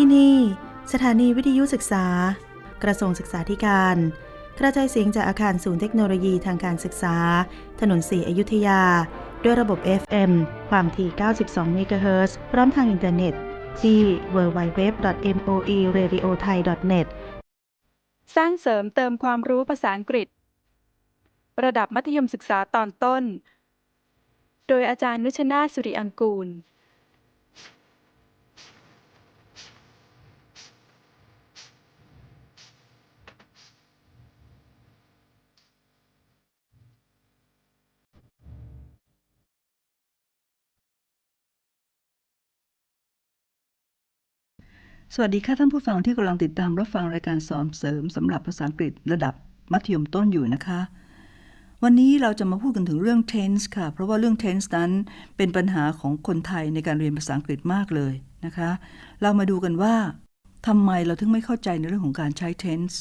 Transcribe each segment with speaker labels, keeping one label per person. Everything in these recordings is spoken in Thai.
Speaker 1: ที่นี่ สถานีวิทยุศึกษา กระทรวงศึกษาธิการ กระจายเสียงจากอาคารศูนย์เทคโนโลยีทางการศึกษา ถนนสีอยุธยา ด้วยระบบ FM ความถี่ 92 เมกะเฮิรตซ์พร้อมทางอินเทอร์เน็ต ที่ www.moeradiothai.net
Speaker 2: สร้างเสริมเติมความรู้ภาษาอังกฤษ ระดับมัธยมศึกษาตอนต้น โดยอาจารย์นุชนาสุริอังกูล
Speaker 3: สวัสดีค่ะท่านผู้ฟังที่กำลังติดตามรับฟังรายการสอนเสริมสำหรับภาษาอังกฤษระดับมัธยมต้นอยู่นะคะ วันนี้เราจะมาพูดกันถึงเรื่อง tense ค่ะ เพราะว่าเรื่อง tense นั้นเป็นปัญหาของคนไทยในการเรียนภาษาอังกฤษมากเลยนะคะ เรามาดูกันว่าทำไมเราถึงไม่เข้าใจในเรื่องของการใช้ tense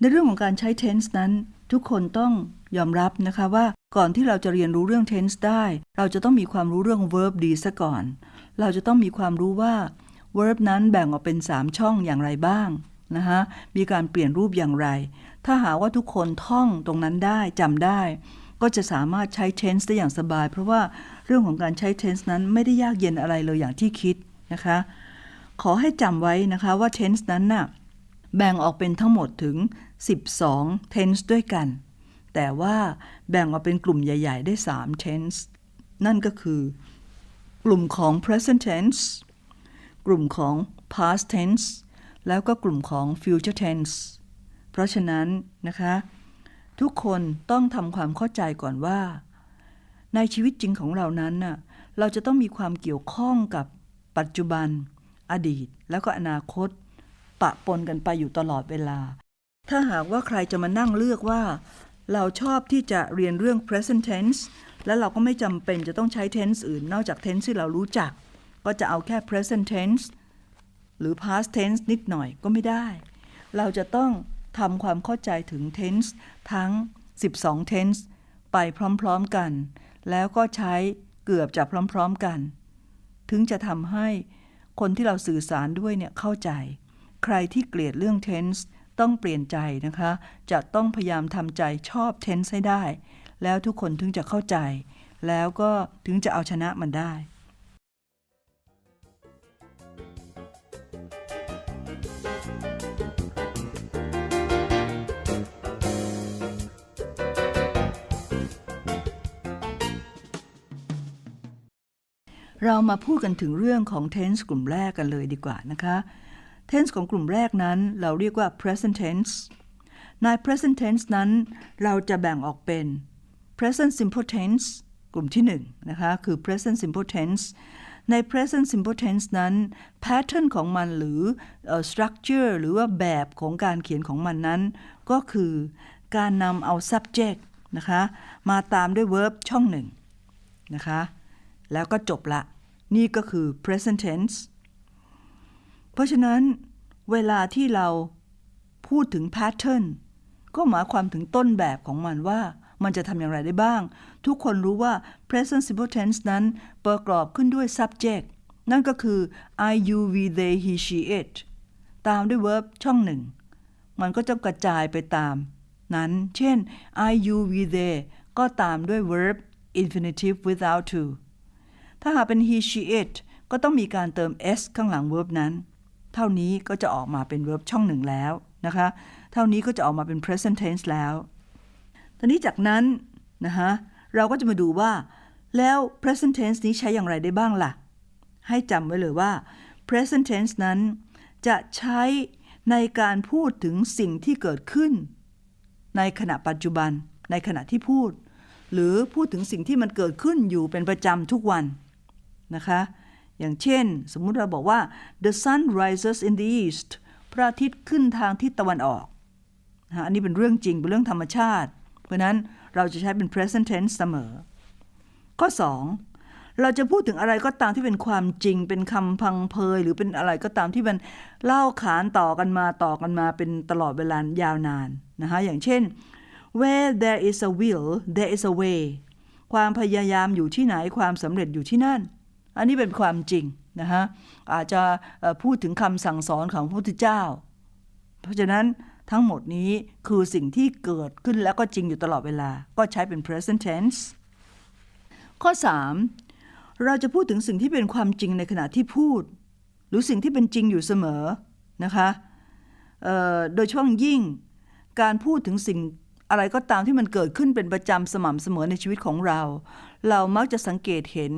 Speaker 3: ในเรื่องของการใช้ tense นั้น ทุกคนต้องยอมรับนะคะว่าก่อนที่เราจะเรียนรู้เรื่อง tense ได้ เราจะต้องมีความรู้เรื่อง verb ดีซะก่อน เราจะต้องมีความรู้ว่า verb นั้นแบ่งออกเป็น 3 ช่องอย่างไรบ้างนะคะมีการเปลี่ยนรูปอย่างไร ถ้าหาว่าทุกคนท่องตรงนั้นได้จำได้ ก็จะสามารถใช้ tense ได้อย่างสบาย เพราะว่าเรื่องของการใช้ tense นั้นไม่ได้ยากเย็นอะไรเลยอย่างที่คิดนะคะ ขอให้จำไว้นะคะว่า tense นั้นน่ะแบ่งออกเป็นทั้งหมดถึง 12 tense ด้วยกัน แต่ว่าแบ่งออกเป็นกลุ่มใหญ่ ๆ ได้ 3 tense นั่นก็คือ กลุ่มของ present tense กลุ่มของ past tense แล้วก็กลุ่มของ future tense เพราะฉะนั้นนะคะ ทุกคนต้องทำความเข้าใจก่อนว่า ในชีวิตจริงของเรานั้นน่ะเราจะต้องมีความเกี่ยวข้องกับปัจจุบัน อดีต แล้วก็อนาคต ปะปนกันไปอยู่ตลอดเวลา ถ้าหากว่าใครจะมานั่งเลือกว่า เราชอบที่จะเรียนเรื่อง present tense แล้วเราก็ไม่จำเป็นจะต้องใช้ tense อื่นนอกจาก tense ที่เรารู้จัก ก็จะเอาแค่ present tense หรือ past tense นิดหน่อยก็ไม่ได้ เราจะต้องทำความเข้าใจถึง tense ทั้ง 12 tense ไปพร้อมๆกัน แล้วก็ใช้เกือบจะพร้อมๆกัน ถึงจะทำให้คนที่เราสื่อสารด้วยเนี่ยเข้าใจ ใครที่เกลียดเรื่อง tense ต้องเปลี่ยนใจนะคะ จะต้องพยายามทำใจชอบ tense ให้ได้ แล้วทุกคนถึงจะเข้าใจ แล้วก็ถึงจะเอาชนะมันได้ เรามาพูดกันถึงเรื่องของ tense กลุ่มแรกกันเลยดีกว่านะคะ tense ของกลุ่มแรกนั้นเราเรียกว่า present tense ใน present tense นั้น เราจะแบ่งออกเป็น present simple tense กลุ่มที่1นนะคะคือ present simple tense ใน present simple tense นั้น pattern ของมันหรือ structure หรือว่าแบบของการเขียนของมันนั้น ก็คือการนำเอา subject นะคะ มาตามด้วย verb ช่องหนึ่งนะคะ แล้วก็จบละ นี่ก็คือ present tense เพราะฉะนั้นเวลาที่เราพูดถึง pattern ก็หมายความถึงต้นแบบของมันว่า มันจะทำอย่างไรได้บ้าง ทุกคนรู้ว่า present simple tense นั้นประกอบขึ้นด้วย subject นั่นก็คือ I you we they he she it ตามด้วย verb ช่องหนึ่ง มันก็จะกระจายไปตาม นั้น เช่น I you we they ก็ตามด้วย verb infinitive without to ถ้าหากเป็น he she it ก็ต้องมีการเติม s ข้างหลัง verb นั้น เท่านี้ก็จะออกมาเป็น verb ช่องหนึ่งแล้วนะคะ เท่านี้ก็จะออกมาเป็น present tense แล้วตอนนี้จากนั้นนะคะเราก็จะมาดูว่า แล้ว present tense นี้ใช้อย่างไรได้บ้างล่ะ ให้จำไว้เลยว่า present tense นั้น จะใช้ในการพูดถึงสิ่งที่เกิดขึ้น ในขณะปัจจุบัน ในขณะที่พูด หรือพูดถึงสิ่งที่มันเกิดขึ้นอยู่เป็นประจำทุกวัน นะคะ อย่างเช่น สมมุติเราบอกว่า the sun rises in the east พระอาทิตย์ขึ้นทางทิศตะวันออกนะะอันนี้เป็นเรื่องจริงเป็นเรื่องธรรมชาติ เพราะฉะนั้นเราจะใช้เป็น present tense เสมอ ข้อ 2 เราจะพูดถึงอะไรก็ตามที่เป็นความจริง เป็นคำพังเพยหรือเป็นอะไรก็ตามที่มันเล่าขานต่อกันมาต่อกันมาเป็นตลอดเวลายาวนานนะคะอย่างเช่น where there is a will there is a way ความพยายามอยู่ที่ไหนความสำเร็จอยู่ที่นั่น อันนี้เป็นความจริงนะฮะอาจจะพูดถึงคำสั่งสอนของพระพุทธเจ้า เพราะฉะนั้นทั้งหมดนี้คือสิ่งที่เกิดขึ้นแล้วก็จริงอยู่ตลอดเวลา ก็ใช้เป็น present tense ข้อ 3 เราจะพูดถึงสิ่งที่เป็นความจริงในขณะที่พูด หรือสิ่งที่เป็นจริงอยู่เสมอนะคะโดยเฉพาะอย่างยิ่งการพูดถึงสิ่งอะไรก็ตามที่มันเกิดขึ้นเป็นประจำสม่ำเสมอในชีวิตของเรา เรามักจะสังเกตเห็น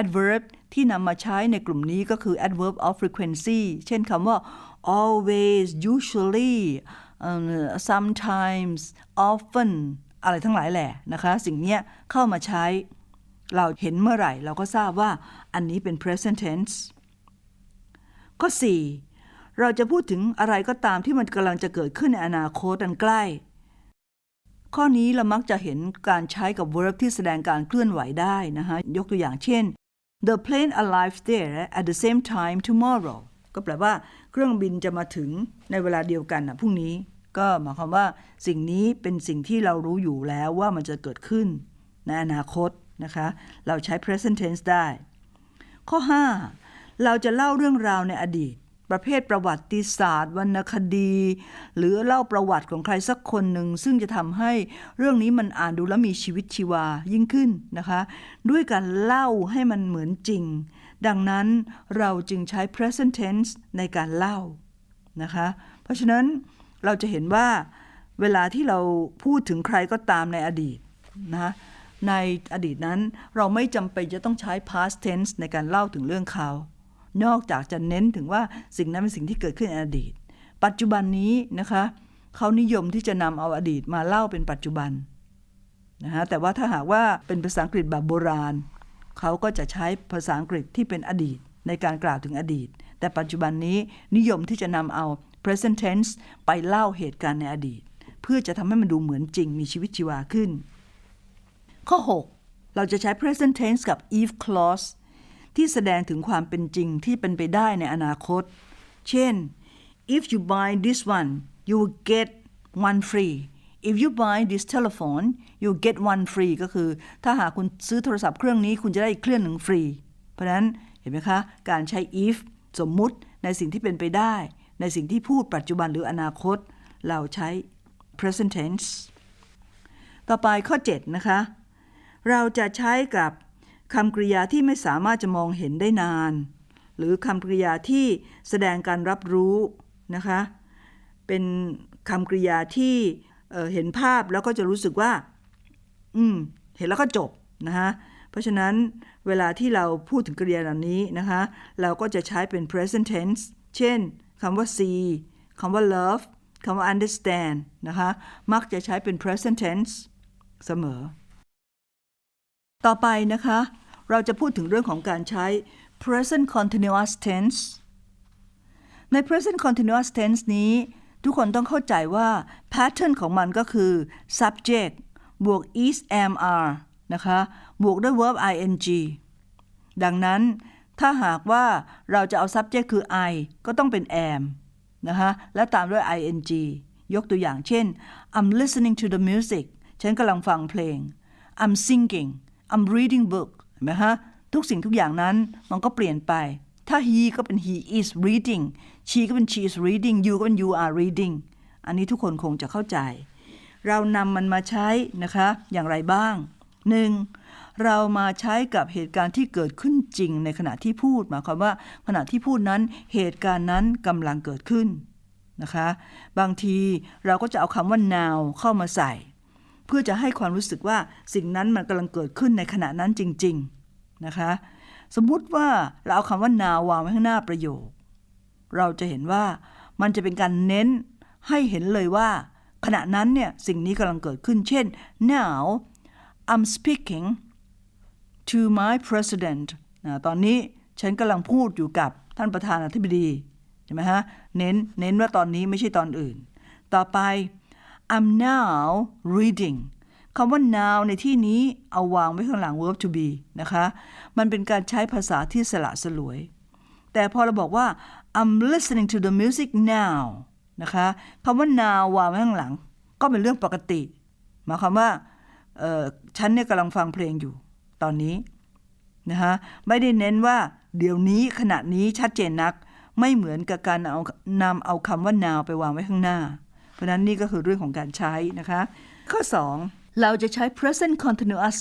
Speaker 3: adverb ที่นำมาใช้ในกลุ่มนี้ก็คือ adverb of frequency เช่นคำว่า always usually um, sometimes often อะไรทั้งหลายแหละนะคะ สิ่งนี้เข้ามาใช้ เราเห็นเมื่อไหร่ เราก็ทราบว่าอันนี้เป็น present tense ข้อ 4 เราจะพูดถึงอะไรก็ตามที่มันกำลังจะเกิดขึ้นในอนาคตอันใกล้ ข้อนี้เรามักจะเห็นการใช้กับ verb ที่แสดงการเคลื่อนไหวได้นะคะยกตัวอย่างเช่น the plane arrives there at the same time tomorrow ก็แปลว่าเครื่องบินจะมาถึงในเวลาเดียวกันนะพรุ่งนี้ ก็หมายความว่าสิ่งนี้เป็นสิ่งที่เรารู้อยู่แล้วว่ามันจะเกิดขึ้น ในอนาคตนะคะ เราใช้ present tense ได้ ข้อ 5 เราจะเล่าเรื่องราวในอดีต ประเภทประวัติศาสตร์ วรรณคดี หรือเล่าประวัติของใครสักคนหนึ่ง ซึ่งจะทำให้เรื่องนี้มันอ่านดูแล้วมีชีวิตชีวายิ่งขึ้นนะคะ ด้วยการเล่าให้มันเหมือนจริง ดังนั้นเราจึงใช้ present tense ในการเล่านะคะ เพราะฉะนั้นเราจะเห็นว่าเวลาที่เราพูดถึงใครก็ตามในอดีตนะในอดีตนั้นเราไม่จำเป็นจะต้องใช้ past tense ในการเล่าถึงเรื่องเขา นอกจากจะเน้นถึงว่าสิ่งนั้นเป็นสิ่งที่เกิดขึ้นในอดีต ปัจจุบันนี้นะคะเขานิยมที่จะนำเอาอดีตมาเล่าเป็นปัจจุบันนะฮะแต่ว่าถ้าหากว่าเป็นภาษาอังกฤษแบบโบราณ เขาก็จะใช้ภาษาอังกฤษที่เป็นอดีตในการกล่าวถึงอดีต แต่ปัจจุบันนี้นิยมที่จะนำเอา present tense ไปเล่าเหตุการณ์ในอดีต เพื่อจะทำให้มันดูเหมือนจริงมีชีวิตชีวาขึ้น ข้อ 6 เราจะใช้ present tense กับ if clause ที่แสดงถึงความเป็นจริงที่เป็นไปได้ในอนาคต เช่น if you buy this one you will get one free if you buy this telephone you get one free ก็คือ ถ้าหากคุณซื้อโทรศัพท์เครื่องนี้คุณจะได้อีกเครื่องหนึ่งฟรี เพราะฉะนั้นเห็นไหมคะ การใช้ if สมมุติในสิ่งที่เป็นไปได้ ในสิ่งที่พูดปัจจุบันหรืออนาคต เราใช้ present tense ต่อไปข้อ 7 นะคะ เราจะใช้กับ คำกริยาที่ไม่สามารถจะมองเห็นได้นาน หรือคำกริยาที่แสดงการรับรู้นะคะ เป็นคำกริยาที่เเห็นภาพแล้วก็จะรู้สึกว่า อืม เห็นแล้วก็จบนะคะเพราะฉะนั้นเวลาที่เราพูดถึงกริยาเหล่านี้นะคะ เราก็จะใช้เป็น present tense เช่นคำว่า see คำว่า love คำว่า understand นะคะ มักจะใช้เป็น present tense เสมอ ต่อไปนะคะ เราจะพูดถึงเรื่องของการใช้ present continuous tense ใน present continuous tense นี้ ทุกคนต้องเข้าใจว่า pattern ของมันก็คือ subject บวก is am are นะคะ บวกด้วย verb ing ดังนั้นถ้าหากว่าเราจะเอา subject คือ I ก็ต้องเป็น am นะคะและตามด้วย ing ยกตัวอย่างเช่น I'm listening to the music ฉันกำลังฟังเพลง I'm singing I'm reading book เห็นไหมฮะทุกสิ่งทุกอย่างนั้นมันก็เปลี่ยนไป ถ้า he ก็เป็น he is reading she ก็เป็น she is reading you ก็เป็น you are reading อันนี้ทุกคนคงจะเข้าใจ เรานำมันมาใช้นะคะอย่างไรบ้าง 1. เรามาใช้กับเหตุการณ์ที่เกิดขึ้นจริงในขณะที่พูดหมายความว่าขณะที่พูดนั้นเหตุการณ์นั้นกำลังเกิดขึ้นนะคะ บางทีเราก็จะเอาคำว่า now เข้ามาใส่ เพื่อจะให้ความรู้สึกว่าสิ่งนั้นมันกำลังเกิดขึ้นในขณะนั้นจริง ๆนะคะ สมมุติว่าเราเอาคำว่า now วางไว้ข้างหน้าประโยค เราจะเห็นว่ามันจะเป็นการเน้นให้เห็นเลยว่า ขณะนั้นเนี่ยสิ่งนี้กำลังเกิดขึ้น เช่น now I'm speaking to my president นะตอนนี้ฉันกำลังพูดอยู่กับท่านประธานาธิบดีใช่ไหมฮะเน้นเน้นว่าตอนนี้ไม่ใช่ตอนอื่น ต่อไป I'm now reading คำว่า now ในที่นี้เอาวางไว้ข้างหลัง verb to be นะคะ มันเป็นการใช้ภาษาที่สละสลวย แต่พอเราบอกว่า I'm listening to the music now นะคะคำว่า now วางไว้ข้างหลัง ก็เป็นเรื่องปกติ หมายความว่าฉันเนี่ยกำลังฟังเพลงอยู่ตอนนี้นะฮะไม่ได้เน้นว่าเดี๋ยวนี้ขณะนี้ชัดเจนนัก ไม่เหมือนกับการเอานำเอาคำว่า now ไปวางไว้ข้างหน้า เพราะนั้นนี่ก็คือเรื่องของการใช้นะคะ ข้อ 2 เราจะใช้ present continuous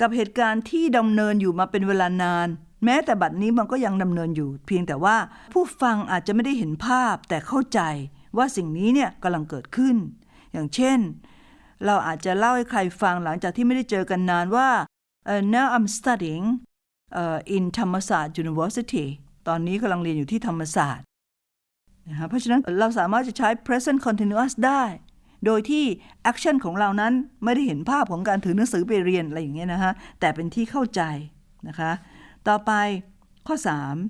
Speaker 3: กับเหตุการณ์ที่ดำเนินอยู่มาเป็นเวลานาน แม้แต่บัดนี้มันก็ยังดำเนินอยู่ เพียงแต่ว่าผู้ฟังอาจจะไม่ได้เห็นภาพแต่เข้าใจว่าสิ่งนี้เนี่ยกำลังเกิดขึ้น อย่างเช่น เราอาจจะเล่าให้ใครฟังหลังจากที่ไม่ได้เจอกันนานว่า uh, now I'm studying uh, in ธรรมศาสตร์ University ตอนนี้กำลังเรียนอยู่ที่ธรรมศาสตร์ นะฮะเพราะฉะนั้นเราสามารถจะใช้ present continuous ได้ โดยที่ action ของเรานั้นไม่ได้เห็นภาพของการถือหนังสือไปเรียนอะไรอย่างเงี้ยนะฮะแต่เป็นที่เข้าใจนะคะ ต่อไปข้อ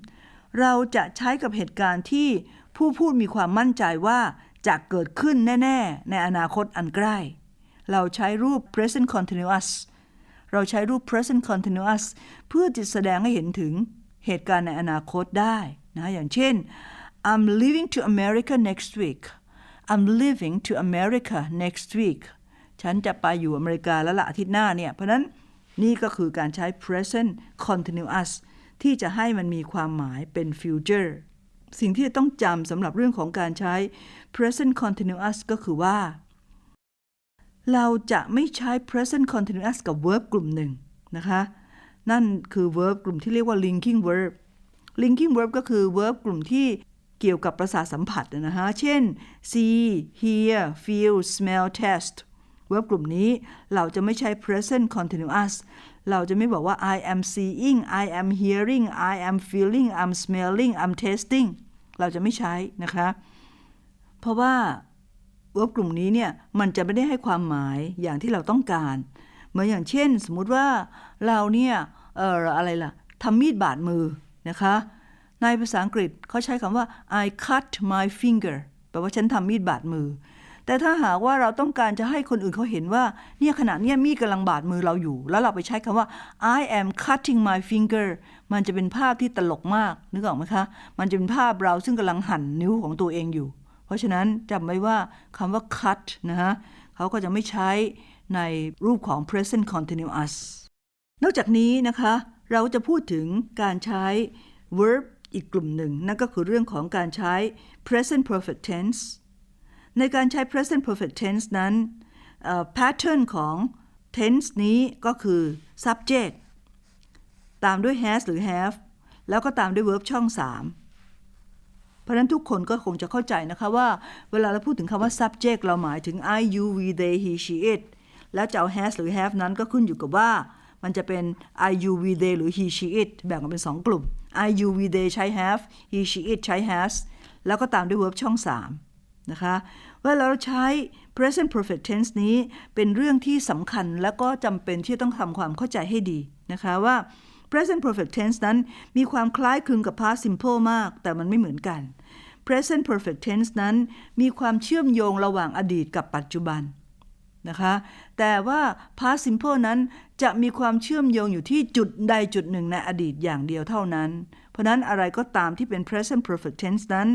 Speaker 3: 3 เราจะใช้กับเหตุการณ์ที่ผู้พูดมีความมั่นใจว่าจะเกิดขึ้นแน่ ๆ ในอนาคตอันใกล้ เราใช้รูป present continuous เราใช้รูป present continuous เพื่อจะแสดงให้เห็นถึงเหตุการณ์ในอนาคตได้นะ อย่างเช่น I'm leaving to America next week I'm leaving to America next week ฉันจะไปอยู่อเมริกาแล้วละอาทิตย์หน้าเนี่ย เพราะนั้นนี่ก็คือการใช้ present continuous ที่จะให้มันมีความหมายเป็น future สิ่งที่จะต้องจำสำหรับเรื่องของการใช้ present continuous ก็คือว่า เราจะไม่ใช้ present continuous กับ verb กลุ่มหนึ่งนะคะ นั่นคือ verb กลุ่มที่เรียกว่า linking verb linking verb ก็คือ verb กลุ่มที่ เกี่ยวกับประสาทสัมผัสนะฮะ เช่น see hear feel smell taste verb กลุ่มนี้เราจะไม่ใช้ present continuous เราจะไม่บอกว่า I am seeing I am hearing I am feeling I'm smelling I'm tasting เราจะไม่ใช้นะคะ เพราะว่าเวิร์บกลุ่มนี้เนี่ยมันจะไม่ได้ให้ความหมายอย่างที่เราต้องการ เหมือนอย่างเช่น สมมุติว่าเราเนี่ยเอออะไรล่ะทำมีดบาดมือนะคะ ในภาษาอังกฤษเขาใช้คำว่า I cut my finger แปลว่าฉันทำมีดบาดมือ แต่ถ้าหากว่าเราต้องการจะให้คนอื่นเขาเห็นว่า เนี่ยขณะเนี้ยมีดกำลังบาดมือเราอยู่ แล้วเราไปใช้คำว่า I am cutting my finger มันจะเป็นภาพที่ตลกมากนึกออกไหมคะ มันจะเป็นภาพเราซึ่งกำลังหั่นนิ้วของตัวเองอยู่ เพราะฉะนั้นจำไว้ว่าคำว่า cut นะฮะเขาก็จะไม่ใช้ในรูปของ present continuous นอกจากนี้นะคะ เราจะพูดถึงการใช้ verb อีกกลุ่มหนึ่ง นั่นก็คือเรื่องของการใช้ present perfect tense ในการใช้ present perfect tense นั้น pattern ของ tense นี้ก็คือ subject ตามด้วย has หรือ have แล้วก็ตามด้วย verb ช่อง 3 เพราะนั้นทุกคนก็คงจะเข้าใจนะคะว่า เวลาเราพูดถึงคำว่า subject เราหมายถึง I you we they he she it แล้วจะเอา has หรือ have นั้นก็ขึ้นอยู่กับว่า มันจะเป็น I you we they หรือ he she it แบ่งออกเป็น 2 กลุ่ม I you we they ใช้ have he she it ใช้ has แล้วก็ตามด้วย verb ช่อง 3 นะคะวลาเราใช้ present perfect tense นี้เป็นเรื่องที่สำคัญและก็จำเป็นที่ต้องทำความเข้าใจให้ดีนะคะว่า present perfect tense นั้นมีความคล้ายคลึงกับ past simple มาก แต่มันไม่เหมือนกัน present perfect tense นั้นมีความเชื่อมโยงระหว่างอดีตกับปัจจุบัน นะคะ แต่ว่า past simple นั้นจะมีความเชื่อมโยงอยู่ที่จุดใดจุดหนึ่งในอดีตอย่างเดียวเท่านั้น เพราะนั้นอะไรก็ตามที่เป็น present perfect tense นั้น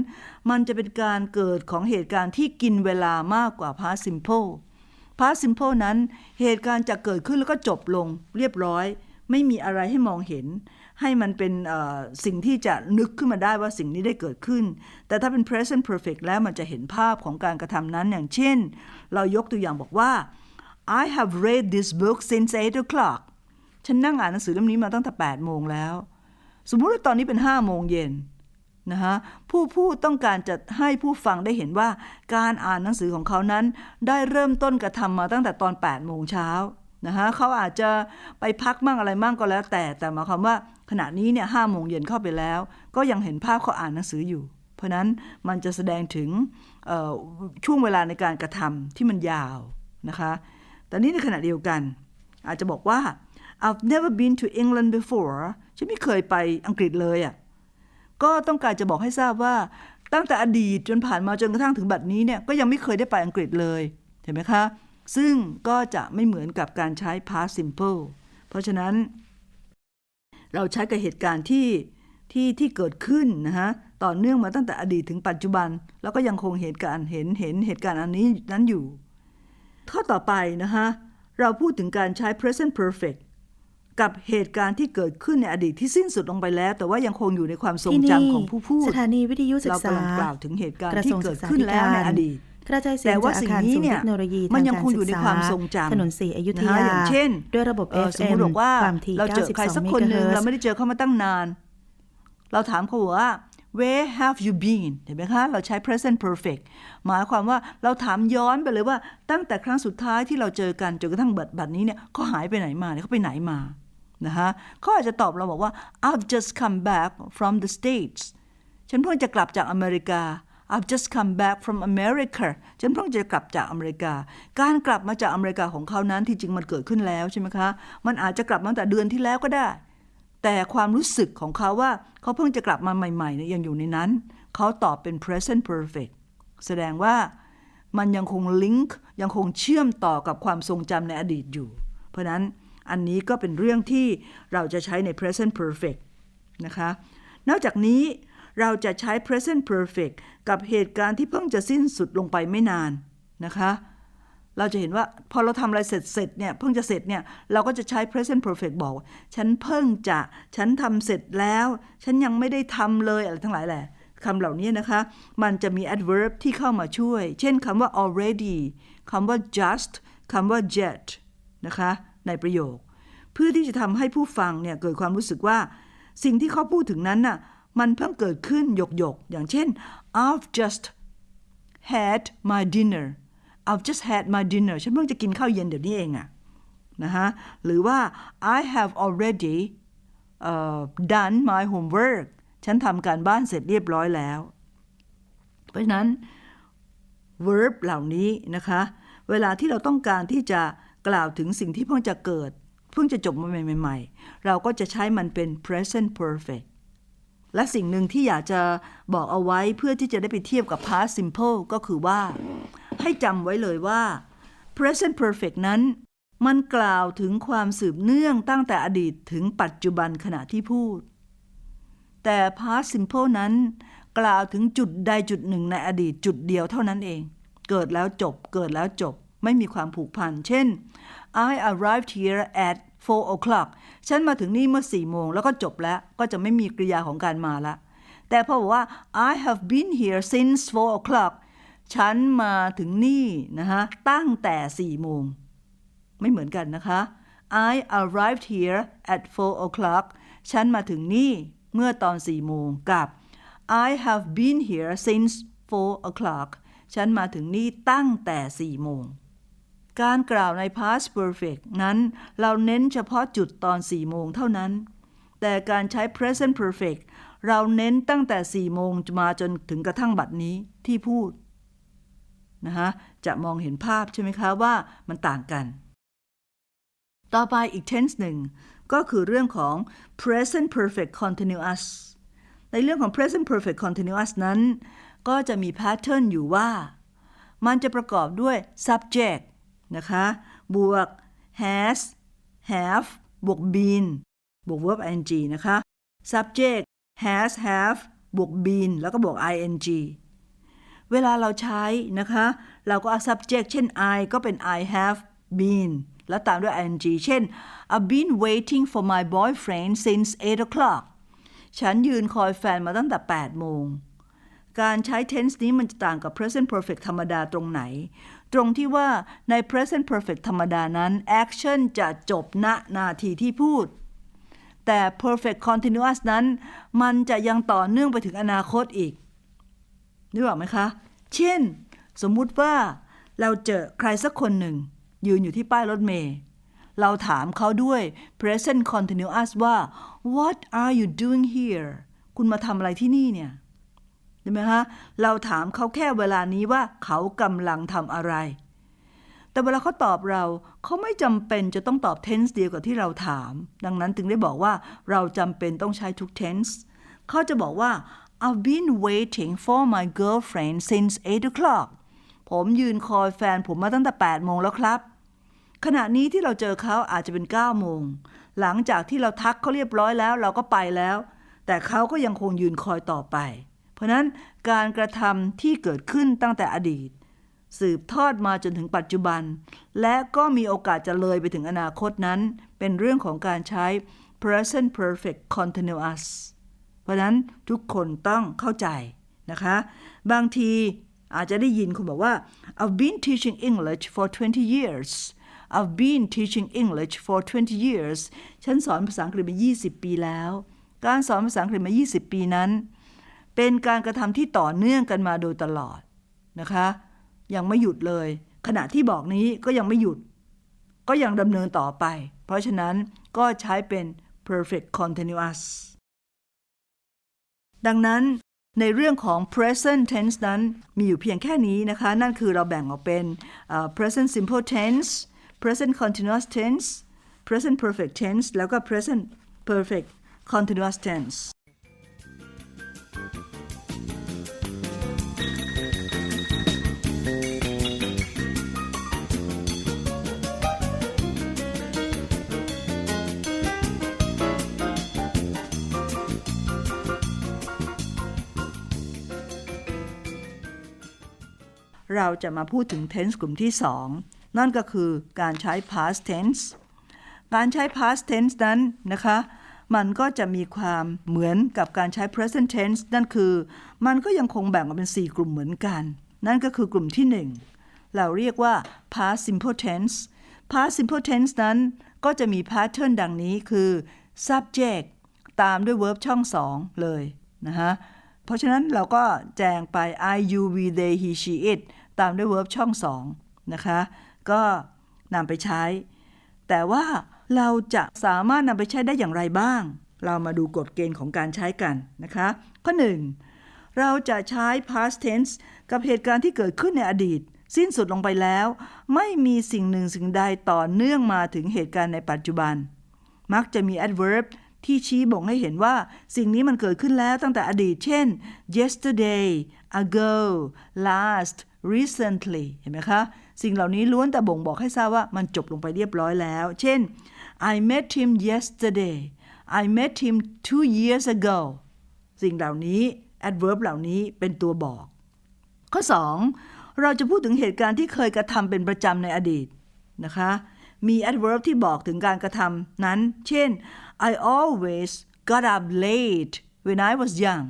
Speaker 3: มันจะเป็นการเกิดของเหตุการณ์ที่กินเวลามากกว่า past simple past simple นั้น เหตุการณ์จะเกิดขึ้นแล้วก็จบลงเรียบร้อย ไม่มีอะไรให้มองเห็น ให้มันเป็นสิ่งที่จะนึกขึ้นมาได้ว่าสิ่งนี้ได้เกิดขึ้น แต่ถ้าเป็น present perfect แล้วมันจะเห็นภาพของการกระทำนั้นอย่างเช่น เรายกตัวอย่างบอกว่า I have read this book since 8 o'clock ฉันนั่งอ่านหนังสือเล่มนี้มาตั้งแต่ 8 โมงแล้ว สมมุติว่าตอนนี้เป็น 5 โมงเย็นนะฮะผู้พูดต้องการจะให้ผู้ฟังได้เห็นว่า การอ่านหนังสือของเขานั้น ได้เริ่มต้นกระทำมาตั้งแต่ตอน 8 โมงเช้านะฮะเขาอาจจะไปพักมั่งอะไรมั่งก็แล้วแต่แต่หมายความว่า ขณะนี้เนี่ยห้าโมงเย็นเข้าไปแล้ว ก็ยังเห็นภาพเขาอ่านหนังสืออยู่ เพราะนั้นมันจะแสดงถึงช่วงเวลาในการกระทำที่มันยาวนะคะแต่นี้ในขณะเดียวกัน อาจจะบอกว่า I've never been to England before ฉันไม่เคยไปอังกฤษเลยอะ่ะก็ต้องการจะบอกให้ทราบว่าตั้งแต่อดีตจนผ่านมาจนกระทั่งถึงบัดนี้เนี่ยก็ยังไม่เคยได้ไปอังกฤษเลยเห็นไหมคะ ซึ่งก็จะไม่เหมือนกับการใช้ past simple เพราะฉะนั้น เราใช้กับเหตุการณ์ที่ที่ที่เกิดขึ้นนะฮะต่อเนื่องมาตั้งแต่อดีตถึงปัจจุบัน แล้วก็ยังคงเหตุการณ์เห็นเห็นเหตุการณ์อันนี้นั้นอยู่ ข้อต่อไปนะคะเราพูดถึงการใช้ present perfect กับเหตุการณ์ที่เกิดขึ้นในอดีตที่สิ้นสุดลงไปแล้ว แต่ว่ายังคงอยู่ในความทรง
Speaker 1: ที่นี่
Speaker 3: จำของผู้พูด
Speaker 1: สถานีวิทยุศึ
Speaker 3: เรา
Speaker 1: กษา
Speaker 3: กำลังกล่าวถึงเหตุการณ์
Speaker 1: กระ
Speaker 3: ที่
Speaker 1: ทรวง
Speaker 3: เกิ
Speaker 1: ศึ
Speaker 3: ด
Speaker 1: กษา
Speaker 3: ขึ้น
Speaker 1: ธิ
Speaker 3: แล้ว
Speaker 1: การ
Speaker 3: ในอดีต
Speaker 1: กระจายเสีย
Speaker 3: แต่
Speaker 1: ง
Speaker 3: ว่า
Speaker 1: จาก
Speaker 3: สิ่
Speaker 1: อางคาร
Speaker 3: นี้
Speaker 1: ศูนย์
Speaker 3: เนี่
Speaker 1: เท
Speaker 3: ย
Speaker 1: คโนโลยี
Speaker 3: มั
Speaker 1: ทานง
Speaker 3: ยัง
Speaker 1: การ
Speaker 3: คงอยู่
Speaker 1: ศึ
Speaker 3: ใน
Speaker 1: กษา
Speaker 3: ความทรงจำ
Speaker 1: ถนนสีอยุธ
Speaker 3: นะฮะ
Speaker 1: ยา
Speaker 3: อย่างเช่น
Speaker 1: ด้วยระบบ
Speaker 3: เอ่อสมม
Speaker 1: FM
Speaker 3: ติบอกว่า
Speaker 1: ความถี่
Speaker 3: เราเจอใครสัก
Speaker 1: 92
Speaker 3: คนหนึ่ง
Speaker 1: เมกะเฮิรตซ์
Speaker 3: เราไม่ได้เจอเขามาตั้งนาน เราถามเขาว่า where have you been เห็นไหมคะ เราใช้ present perfect หมายความว่าเราถามย้อนไปเลยว่าตั้งแต่ครั้งสุดท้ายที่เราเจอกันจนกระทั่งบัดบัดนี้เนี่ยเขาหายไปไหนมาเนี่ยเขาไปไหนมานะคะเขาอาจจะตอบเราบอกว่า I've just come back from the States ฉันเพิ่งจะกลับจากอเมริกา I've just come back from America ฉันเพิ่งจะกลับจากอเมริกา การกลับมาจากอเมริกาของเขานั้นที่จริงมันเกิดขึ้นแล้วใช่ไหมคะ มันอาจจะกลับมาตั้งแต่เดือนที่แล้วก็ได้ แต่ความรู้สึกของเขาว่าเขาเพิ่งจะกลับมาใหม่ๆเนี่ยยังอยู่ในนั้น เขาตอบเป็น present perfect แสดงว่ามันยังคงลิงก์ยังคงเชื่อมต่อกับความทรงจำในอดีตอยู่ เพราะฉะนั้นอันนี้ก็เป็นเรื่องที่เราจะใช้ใน present perfect นะคะ นอกจากนี้ เราจะใช้ present perfect กับเหตุการณ์ที่เพิ่งจะสิ้นสุดลงไปไม่นานนะคะ เราจะเห็นว่าพอเราทำอะไรเสร็จเสร็จเนี่ยเพิ่งจะเสร็จเนี่ยเราก็จะใช้ present perfect บอก ฉันเพิ่งจะ ฉันทำเสร็จแล้ว ฉันยังไม่ได้ทำเลยอะไรทั้งหลายแหละคำเหล่านี้นะคะ มันจะมี adverb ที่เข้ามาช่วย เช่นคำว่า already คำว่า just คำว่า yet นะคะ ในประโยค เพื่อที่จะทำให้ผู้ฟังเนี่ยเกิดความรู้สึกว่า สิ่งที่เขาพูดถึงนั้นน่ะ มันเพิ่งเกิดขึ้นหยกๆ อย่างเช่น I've just had my dinner I've just had my dinner ฉันเพิ่งจะกินข้าวเย็นเดี๋ยวนี้เองอะนะฮะหรือว่า I have already uh, done my homework ฉันทำการบ้านเสร็จเรียบร้อยแล้ว เพราะฉะนั้น verb เหล่านี้นะคะ เวลาที่เราต้องการที่จะกล่าวถึงสิ่งที่เพิ่งจะเกิด เพิ่งจะจบมาใหม่ ๆ เราก็จะใช้มันเป็น present perfect และสิ่งหนึ่งที่อยากจะบอกเอาไว้เพื่อที่จะได้ไปเทียบกับ past simple ก็คือว่า ให้จำไว้เลยว่า present perfect นั้น มันกล่าวถึงความสืบเนื่องตั้งแต่อดีตถึงปัจจุบันขณะที่พูด แต่ past simple นั้น กล่าวถึงจุดใดจุดหนึ่งในอดีตจุดเดียวเท่านั้นเอง เกิดแล้วจบ เกิดแล้วจบ ไม่มีความผูกพัน เช่น I arrived here at 4 o'clock ฉันมาถึงนี่เมื่อ 4 โมงแล้วก็จบแล้วก็จะไม่มีกริยาของการมาละ แต่พอบอกว่า I have been here since 4 o'clock ฉันมาถึงนี่นะฮะตั้งแต่ 4 โมง ไม่เหมือนกันนะคะ I arrived here at 4 o'clock ฉันมาถึงนี่เมื่อตอน 4 โมงกับ I have been here since 4 o'clock ฉันมาถึงนี่ตั้งแต่ 4 โมง การกล่าวใน past perfect นั้นเราเน้นเฉพาะจุดตอน 4 โมงเท่านั้น แต่การใช้ present perfect เราเน้นตั้งแต่ 4 โมงมาจนถึงกระทั่งบัดนี้ที่พูดนะคะจะมองเห็นภาพใช่ไหมคะว่ามันต่างกัน ต่อไปอีก tense หนึ่งก็คือเรื่องของ present perfect continuous ในเรื่องของ present perfect continuous นั้น ก็จะมี pattern อยู่ว่า มันจะประกอบด้วย subject นะคะบวก has have บวก been บวก verb ing นะคะ subject has have บวก been แล้วก็บวก ing เวลาเราใช้นะคะ เราก็เอา subject เช่น I ก็เป็น I have been แล้วตามด้วย ing เช่น I've been waiting for my boyfriend since 8 o'clock ฉันยืนคอยแฟนมาตั้งแต่ 8 โมง การใช้ tense นี้มันจะต่างกับ present perfect ธรรมดาตรงไหน ตรงที่ว่าใน present perfect ธรรมดานั้น action จะจบณนาทีที่พูด แต่ perfect continuous นั้น มันจะยังต่อเนื่องไปถึงอนาคตอีกนึกออกไหมคะ เช่น สมมุติว่าเราเจอใครสักคนหนึ่ง ยืนอยู่ที่ป้ายรถเมล์เราถามเขาด้วย present continuous ว่า what are you doing here คุณมาทำอะไรที่นี่เนี่ย ช่ไหมคะเราถามเขาแค่เวลานี้ว่าเขากำลังทำอะไร แต่เวลาเขาตอบเราเขาไม่จำเป็นจะต้องตอบ tense เดียวกับที่เราถาม ดังนั้นถึงได้บอกว่าเราจำเป็นต้องใช้ทุก tense เขาจะบอกว่า I've been waiting for my girlfriend since 8 o'clock ผมยืนคอยแฟนผมมาตั้งแต่ 8 โมงแล้วครับ ขณะนี้ที่เราเจอเขาอาจจะเป็น 9 โมง หลังจากที่เราทักเขาเรียบร้อยแล้วเราก็ไปแล้ว แต่เขาก็ยังคงยืนคอยต่อไป เพราะนั้นการกระทำที่เกิดขึ้นตั้งแต่อดีต สืบทอดมาจนถึงปัจจุบัน และก็มีโอกาสจะเลยไปถึงอนาคตนั้น เป็นเรื่องของการใช้ present perfect continuous เพราะฉะนั้นทุกคนต้องเข้าใจนะคะ บางทีอาจจะได้ยินคนบอกว่า I've been teaching English for 20 years I've been teaching English for 20 years ฉันสอนภาษาอังกฤษมา 20 ปีแล้ว การสอนภาษาอังกฤษมา 20 ปีนั้น เป็นการกระทำที่ต่อเนื่องกันมาโดยตลอดนะคะ ยังไม่หยุดเลย ขณะที่บอกนี้ก็ยังไม่หยุด ก็ยังดำเนินต่อไป เพราะฉะนั้นก็ใช้เป็น perfect continuous ดังนั้นในเรื่องของ present tense นั้นมีอยู่เพียงแค่นี้นะคะ นั่นคือเราแบ่งออกเป็นเอ่อ present simple tense present continuous tense present perfect tense แล้วก็ present perfect continuous tense เราจะมาพูดถึง tense กลุ่มที่ 2 นั่นก็คือการใช้ past tense การใช้ past tense นั้นนะคะ มันก็จะมีความเหมือนกับการใช้ present tense นั่นคือ มันก็ยังคงแบ่งออกเป็น 4 กลุ่มเหมือนกัน นั่นก็คือกลุ่มที่ 1 เราเรียกว่า past simple tense past simple tense นั้นก็จะมี pattern ดังนี้คือ subject ตามด้วย verb ช่อง 2 เลยนะฮะเพราะฉะนั้นเราก็แจงไป I you we they he she it ตามด้วย verb ช่อง2นะคะ ก็นำไปใช้ แต่ว่าเราจะสามารถนำไปใช้ได้อย่างไรบ้าง เรามาดูกฎเกณฑ์ของการใช้กันนะคะ ข้อ 1 เราจะใช้ past tense กับเหตุการณ์ที่เกิดขึ้นในอดีต สิ้นสุดลงไปแล้ว ไม่มีสิ่งหนึ่งสิ่งใดต่อเนื่องมาถึงเหตุการณ์ในปัจจุบัน มักจะมี adverb ที่ชี้บ่งให้เห็นว่าสิ่งนี้มันเกิดขึ้นแล้วตั้งแต่อดีต เช่น yesterday ago last recently เห็นไหมคะ สิ่งเหล่านี้ล้วนแต่บ่งบอกให้ทราบว่ามันจบลงไปเรียบร้อยแล้ว เช่น I met him yesterday I met him two years ago สิ่งเหล่านี้ adverb เหล่านี้เป็นตัวบอก ข้อ 2 เราจะพูดถึงเหตุการณ์ที่เคยกระทำเป็นประจำในอดีตนะคะ มี adverb ที่บอกถึงการกระทำนั้น เช่น I always got up late when I was young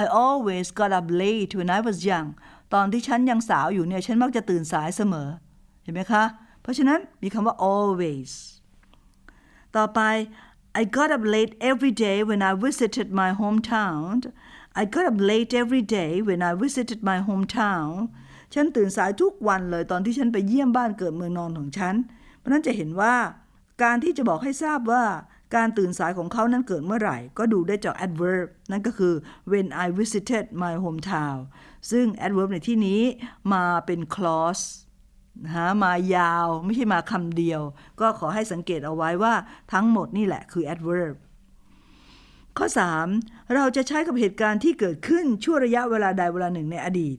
Speaker 3: I always got up late when I was young ตอนที่ฉันยังสาวอยู่เนี่ยฉันมักจะตื่นสายเสมอ เห็นไหมคะ เพราะฉะนั้นมีคำว่า always ต่อไป I got up late every day when I visited my hometown I got up late every day when I visited my hometown ฉันตื่นสายทุกวันเลยตอนที่ฉันไปเยี่ยมบ้านเกิดเมืองนอนของฉัน เพราะนั้นจะเห็นว่า การที่จะบอกให้ทราบว่าการตื่นสายของเขานั้นเกิดเมื่อไหร่ ก็ดูได้จาก adverb นั่นก็คือ when I visited my hometown ซึ่ง adverb ในที่นี้มาเป็น clause นะะมายาวไม่ใช่มาคำเดียว ก็ขอให้สังเกตเอาไว้ว่าทั้งหมดนี่แหละคือ adverb ข้อ 3 เราจะใช้กับเหตุการณ์ที่เกิดขึ้นชั่วระยะเวลาใดเวลาหนึ่งในอดีต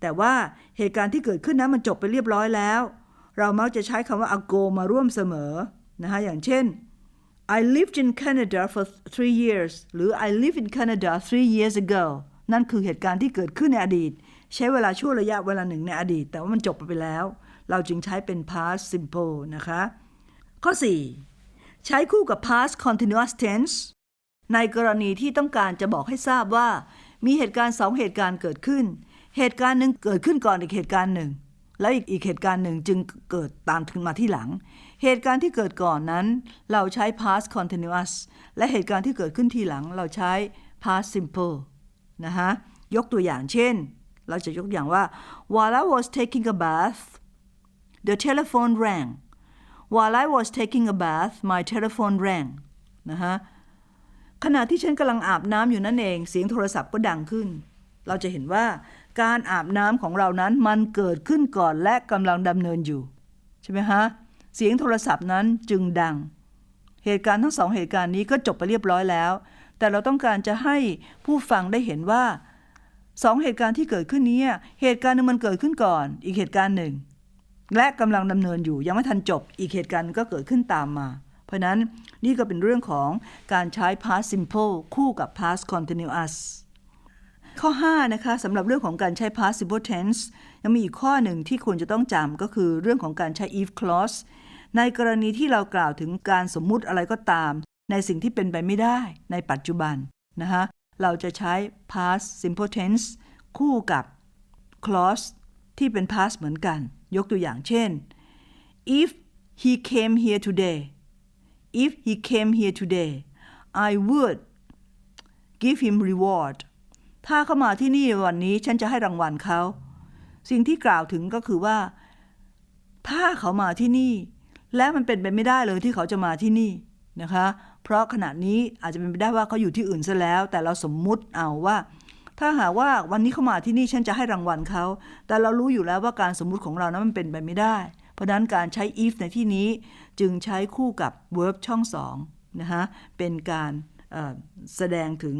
Speaker 3: แต่ว่าเหตุการณ์ที่เกิดขึ้นนั้นมันจบไปเรียบร้อยแล้ว เรามักจะใช้คำว่า ago มาร่วมเสมอนะคะอย่างเช่น I lived in Canada for three years หรือ I lived in Canada three years ago นั่นคือเหตุการณ์ที่เกิดขึ้นในอดีต ใช้เวลาชั่วระยะเวลาหนึ่งในอดีต แต่ว่ามันจบไปแล้ว เราจึงใช้เป็น past simple นะคะ ข้อ 4 ใช้คู่กับ past continuous tense ในกรณีที่ต้องการจะบอกให้ทราบว่า มีเหตุการณ์สองเหตุการณ์เกิดขึ้น เหตุการณ์หนึ่งเกิดขึ้นก่อนอีกเหตุการณ์หนึ่ง แล้วอีกอีกเหตุการณ์หนึ่งจึงเกิดตามขึ้นมาที่หลัง เหตุการณ์ที่เกิดก่อนนั้น เราใช้ past continuous และเหตุการณ์ที่เกิดขึ้นทีหลังเราใช้ past simple นะคะยกตัวอย่างเช่น เราจะยกอย่างว่า while I was taking a bath the telephone rang while I was taking a bath my telephone rang นะคะขณะที่ฉันกำลังอาบน้ำอยู่นั่นเองเสียงโทรศัพท์ก็ดังขึ้น เราจะเห็นว่าการอาบน้ำของเรานั้นมันเกิดขึ้นก่อนและกำลังดำเนินอยู่ ใช่ไหมฮะเสียงโทรศัพท์นั้นจึงดัง เหตุการณ์ทั้งสองเหตุการณ์นี้ก็จบไปเรียบร้อยแล้ว แต่เราต้องการจะให้ผู้ฟังได้เห็นว่าสองเหตุการณ์ที่เกิดขึ้นนี้เหตุการณ์หนึงมันเกิดขึ้นก่อน อีกเหตุการณ์หนึ่ง และกำลังดำเนินอยู่ยังไม่ทันจบ อีกเหตุการณ์ก็เกิดขึ้นตามมา เพราะฉะนั้นนี่ก็เป็นเรื่องของการใช้ past simple คู่กับ past continuous ข้อ 5 นะคะสำหรับเรื่องของการใช้ past simple tense ยังมีอีกข้อหนึ่งที่ควรจะต้องจำก็คือเรื่องของการใช้ if clause ในกรณีที่เรากล่าวถึงการสมมุติอะไรก็ตาม ในสิ่งที่เป็นไปไม่ได้ในปัจจุบันนะคะเราจะใช้ past simple tense คู่กับ clause ที่เป็น past เหมือนกัน ยกตัวอย่างเช่น if he came here today if he came here today I would give him reward ถ้าเขามาที่นี่วันนี้ฉันจะให้รางวัลเขา สิ่งที่กล่าวถึงก็คือว่า ถ้าเขามาที่นี่ และมันเป็นไปไม่ได้เลยที่เขาจะมาที่นี่นะคะ เพราะขณะนี้อาจจะเป็นไปได้ว่าเขาอยู่ที่อื่นซะแล้ว แต่เราสมมุติเอาว่า ถ้าหากว่าวันนี้เขามาที่นี่ฉันจะให้รางวัลเขาแต่เรารู้อยู่แล้วว่าการสมมุติของเรานั้นมันเป็นไปไม่ได้ เพราะนั้นการใช้ if ในที่นี้จึงใช้คู่กับ verb ช่องสองนะคะเป็นการแสดงถึง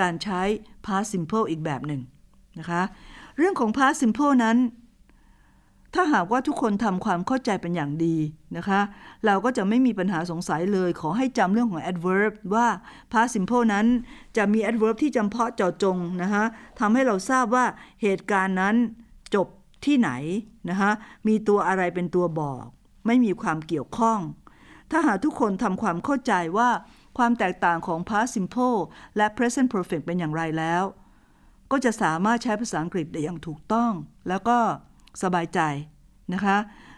Speaker 3: การใช้ past simple อีกแบบหนึ่งนะคะเรื่องของ past simple นั้น ถ้าหากว่าทุกคนทำความเข้าใจเป็นอย่างดีนะคะ เราก็จะไม่มีปัญหาสงสัยเลย ขอให้จำเรื่องของ adverb ว่า past simple นั้นจะมี adverb ที่จำเพาะเจาะจงนะคะทำให้เราทราบว่าเหตุการณ์นั้นจบที่ไหนนะคะมีตัวอะไรเป็นตัวบอก ไม่มีความเกี่ยวข้อง ถ้าหากทุกคนทำความเข้าใจว่าความแตกต่างของ past simple และ present perfect เป็นอย่างไรแล้ว ก็จะสามารถใช้ภาษาอังกฤษได้อย่างถูกต้อง แล้วก็ สบายใจนะคะ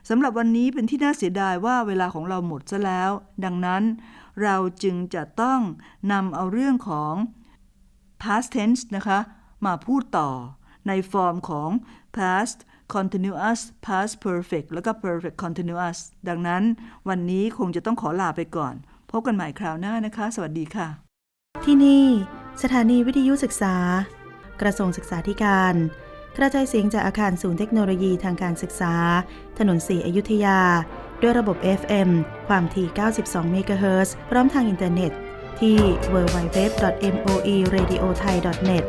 Speaker 3: สำหรับวันนี้เป็นที่น่าเสียดายว่าเวลาของเราหมดซะแล้ว ดังนั้นเราจึงจะต้องนำเอาเรื่องของ past tense นะคะมาพูดต่อในฟอร์มของ past continuous past perfect แล้วก็ perfect continuous ดังนั้นวันนี้คงจะต้องขอลาไปก่อน พบกันใหม่คราวหน้านะคะ สวัสดีค่ะ
Speaker 1: ที่นี่ สถานีวิทยุศึกษา กระทรวงศึกษาธิการ กระจายเสียงจากอาคารศูนย์เทคโนโลยีทางการศึกษา ถนนสีอยุธยา ด้วยระบบ FM ความถี่ 92 เมกะเฮิรตซ์พร้อมทางอินเทอร์เน็ตที่ www.moeradiothai.net